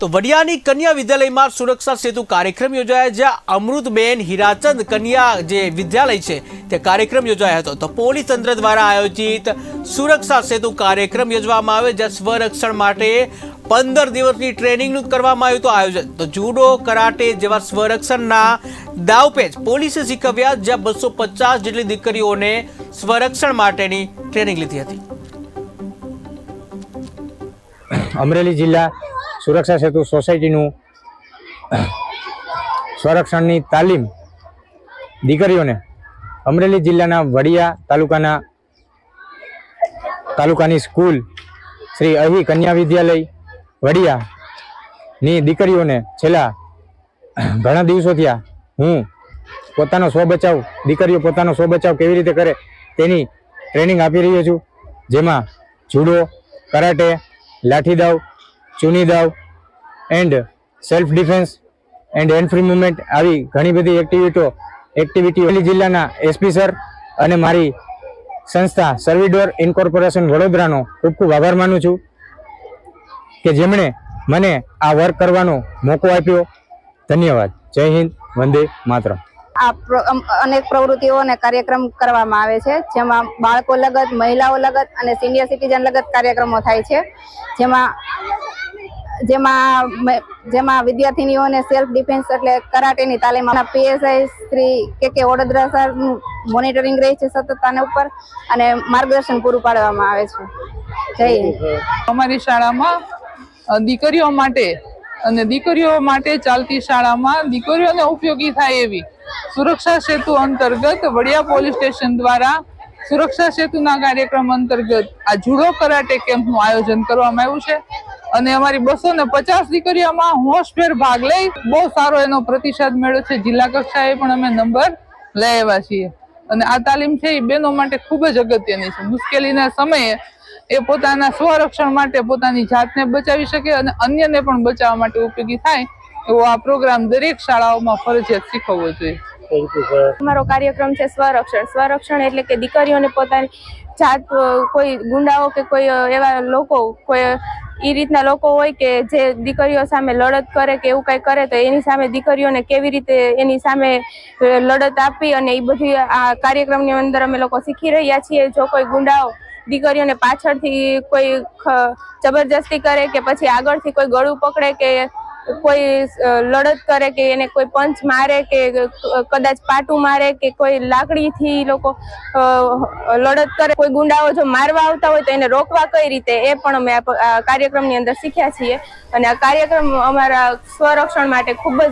તો વડિયાની કન્યા વિદ્યાલયમાં સુરક્ષા સેતુ કાર્યક્રમ યોજાયો, જ્યાં અમૃતબેન હીરાચંદ કન્યા જે વિદ્યાલય છે, તે કાર્યક્રમ યોજાયો હતો. તો પોલીસ તંત્ર દ્વારા આયોજિત સુરક્ષા સેતુ કાર્યક્રમ યોજવામાં આવ્યો જ્યાં સ્વરક્ષણ માટે પંદર દિવસની ટ્રેનિંગનું કરવામાં આવ્યું હતું આયોજન. તો જુડો, કરાટે જેવા સ્વરક્ષણના દાવપેચ પોલીસે શીખવ્યા, જ્યાં બસો પચાસ જેટલી દીકરીઓને સ્વરક્ષણ માટેની ટ્રેનિંગ લીધી હતી. અમરેલી જિલ્લા સુરક્ષા સેતુ સોસાયટીનું સંરક્ષણની તાલીમ દીકરીઓને અમરેલી જિલ્લાના વડિયા તાલુકાના તાલુકાની સ્કૂલ શ્રી અહી કન્યા વિદ્યાલય વડિયાની દીકરીઓને છેલ્લા ઘણા દિવસો થયા હું પોતાનો સ્વ બચાવ, દીકરીઓ પોતાનો સ્વ બચાવ કેવી રીતે કરે તેની ટ્રેનિંગ આપી રહ્યો છું, જેમાં જુડો, કરાટે લાઠી દાવ ચૂની દાવ and self defence and hand free movement આવી ઘણી બધી એક્ટિવિટીઓ એક્ટિવિટી જિલ્લાના એસપી સર અને મારી સંસ્થા સર્વિડોર ઇન્કોર્પોરેશન વડોદરાનો ખૂબ ખૂબ આભાર માનું છું કે જેમણે મને આ વર્ક કરવાનો મોકો આપ્યો. ધન્યવાદ. જય હિન્દ. વંદે માત્ર આ અનેક પ્રવૃત્તિઓ અને કાર્યક્રમ કરવામાં આવે છે, જેમાં બાળકો લગત, મહિલાઓ લગત અને સિનિયર સિટીઝન લગત કાર્યક્રમો થાય છે, જેમાં જેમાં જેમાં વિદ્યાર્થીનીઓને સેલ્ફ ડિફેન્સ એટલે કરાટેની તાલીમ પીએસઆઈ શ્રી કે કે વડોદરા સરનું મોનિટરિંગ રહે છે સતત ઉપર અને માર્ગદર્શન પૂરું પાડવામાં આવે છે. જય અમારી શાળામાં દીકરીઓ માટે અને દીકરીઓ માટે ચાલતી શાળામાં દીકરીઓને ઉપયોગી થાય એવી સુરક્ષા સેતુ અંતર્ગત વડિયા પોલીસ સ્ટેશન દ્વારા સુરક્ષા સેતુના કાર્યક્રમ અંતર્ગત આ જુડો કરાટે કેમ્પનું આયોજન કરવામાં આવ્યું છે. અને અમારી બસો ને પચાસ દીકરીઓમાં હોશભેર ભાગ લઈ બહુ સારો એનો પ્રતિસાદ મેળવ્યો છે. જિલ્લા કક્ષાએ પણ અમે નંબર લઈ આવ્યા છીએ. અને આ તાલીમ છે એ બહેનો માટે ખૂબ જ અગત્યની છે. મુશ્કેલીના સમયે એ પોતાના સ્વરક્ષણ માટે પોતાની જાતને બચાવી શકે અને અન્યને પણ બચાવવા માટે ઉપયોગી થાય એવો આ પ્રોગ્રામ દરેક શાળાઓમાં ફરજિયાત શીખવવો જોઈએ. અમારો કાર્યક્રમ છે સ્વરક્ષણ. સ્વરક્ષણ એટલે કે દીકરીઓને પોતાની જાત કોઈ ગુંડાઓ કે કોઈ એવા લોકો કોઈ એ રીતના લોકો હોય કે જે દીકરીઓ સામે લડત કરે કે એવું કંઈ કરે તો એની સામે દીકરીઓને કેવી રીતે એની સામે લડત આપી અને એ બધી આ કાર્યક્રમની અંદર અમે લોકો શીખી રહ્યા છીએ. જો કોઈ ગુંડાઓ દીકરીઓને પાછળથી કોઈ જબરજસ્તી કરે કે પછી આગળથી કોઈ ગળું પકડે કે કોઈ લડત કરે કે એને કોઈ પંચ મારે કે કદાચ પાટું મારે કે કોઈ લાકડીથી લોકો લડત કરે. કોઈ ગુંડાઓ જો મારવા આવતા હોય તો એને રોકવા કઈ રીતે? એ પણ અમે આ કાર્યક્રમની અંદર શીખ્યા છીએ. અને આ કાર્યક્રમ અમારા સ્વરક્ષણ માટે ખૂબ જ